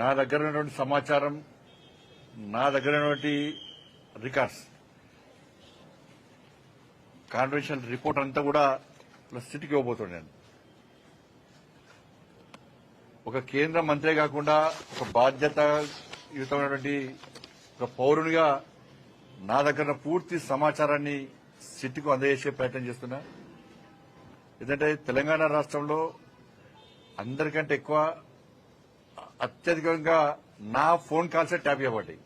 నా దగ్గర ఉన్నటువంటి సమాచారం నా దగ్గర ఉన్నటువంటి రికార్డ్స్ కాన్వెన్షన్ రిపోర్ట్ అంతా కూడా సిటీకి ఇవ్వబోతున్నాను నేను. ఒక కేంద్ర మంత్రే కాకుండా ఒక బాధ్యతయుతమైనటువంటి ఒక పౌరునిగా నా దగ్గర పూర్తి సమాచారాన్ని సిటీకి అందజేసే ప్రయత్నం చేస్తున్నా. ఎందుకంటే తెలంగాణ రాష్ట్రంలో అందరికంటే ఎక్కువ అత్యధికంగా నా ఫోన్ కాల్సే ట్యాప్ చేయబడ్డాయి.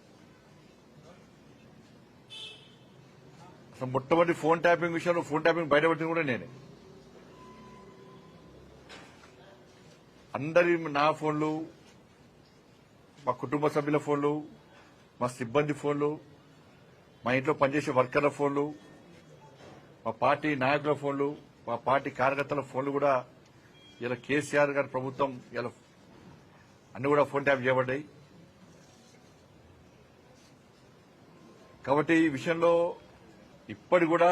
అసలు మొట్టమొదటి ఫోన్ ట్యాపింగ్ విషయంలో ఫోన్ ట్యాపింగ్ బయటపడింది కూడా నేనే. అందరి నా ఫోన్లు మా కుటుంబ సభ్యుల ఫోన్లు మా సిబ్బంది ఫోన్లు మా ఇంట్లో పనిచేసే వర్కర్ల ఫోన్లు మా పార్టీ నాయకుల ఫోన్లు మా పార్టీ కార్యకర్తల ఫోన్లు కూడా ఇలా కేసీఆర్ గారి ప్రభుత్వం ఇలా అన్ని కూడా ఫోన్ ట్యాప్ చేయబడ్డాయి. కాబట్టి ఈ విషయంలో ఇప్పటి కూడా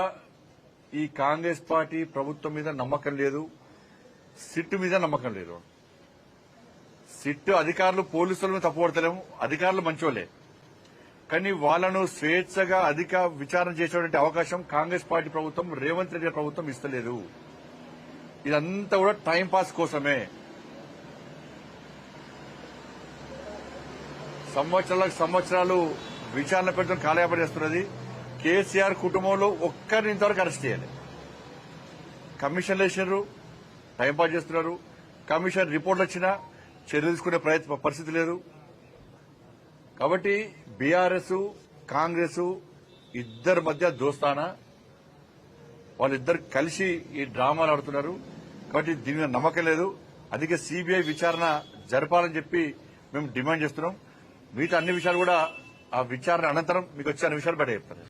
ఈ కాంగ్రెస్ పార్టీ ప్రభుత్వం మీద నమ్మకం లేదు సిట్ మీద నమ్మకం లేదు. సిట్ అధికారులు పోలీసులను తప్పుపడతలేము అధికారులు మంచోలే కానీ వాళ్ళను స్వేచ్ఛగా అధిక విచారణ చేసేటువంటి అవకాశం కాంగ్రెస్ పార్టీ ప్రభుత్వం రేవంత్ రెడ్డి ప్రభుత్వం ఇస్తలేదు. ఇదంతా కూడా టైంపాస్ కోసమే. సంవత్సరాలకు సంవత్సరాలు విచారణ పెడుతున్న కాలయాపన చేస్తున్నది. కేసీఆర్ కుటుంబంలో ఒక్కరిని ఇంతవరకు అరెస్ట్ చేయాలి. కమిషన్లు వేసినారు టైంపాస్ చేస్తున్నారు. కమిషన్ రిపోర్ట్లు వచ్చినా చర్యలు తీసుకునే ప్రయత్న పరిస్థితి లేదు. కాబట్టి బీఆర్ఎస్ కాంగ్రెస్ ఇద్దరి మధ్య దోస్తానా? వాళ్ళిద్దరు కలిసి ఈ డ్రామాలు ఆడుతున్నారు. కాబట్టి దీని నమ్మకం లేదు. అందుకే సీబీఐ విచారణ జరపాలని చెప్పి మేము డిమాండ్ చేస్తున్నాం. మిగతా అన్ని విషయాలు కూడా ఆ విచారణ అనంతరం మీకు వచ్చే అన్ని విషయాలు బయట చెప్తాను.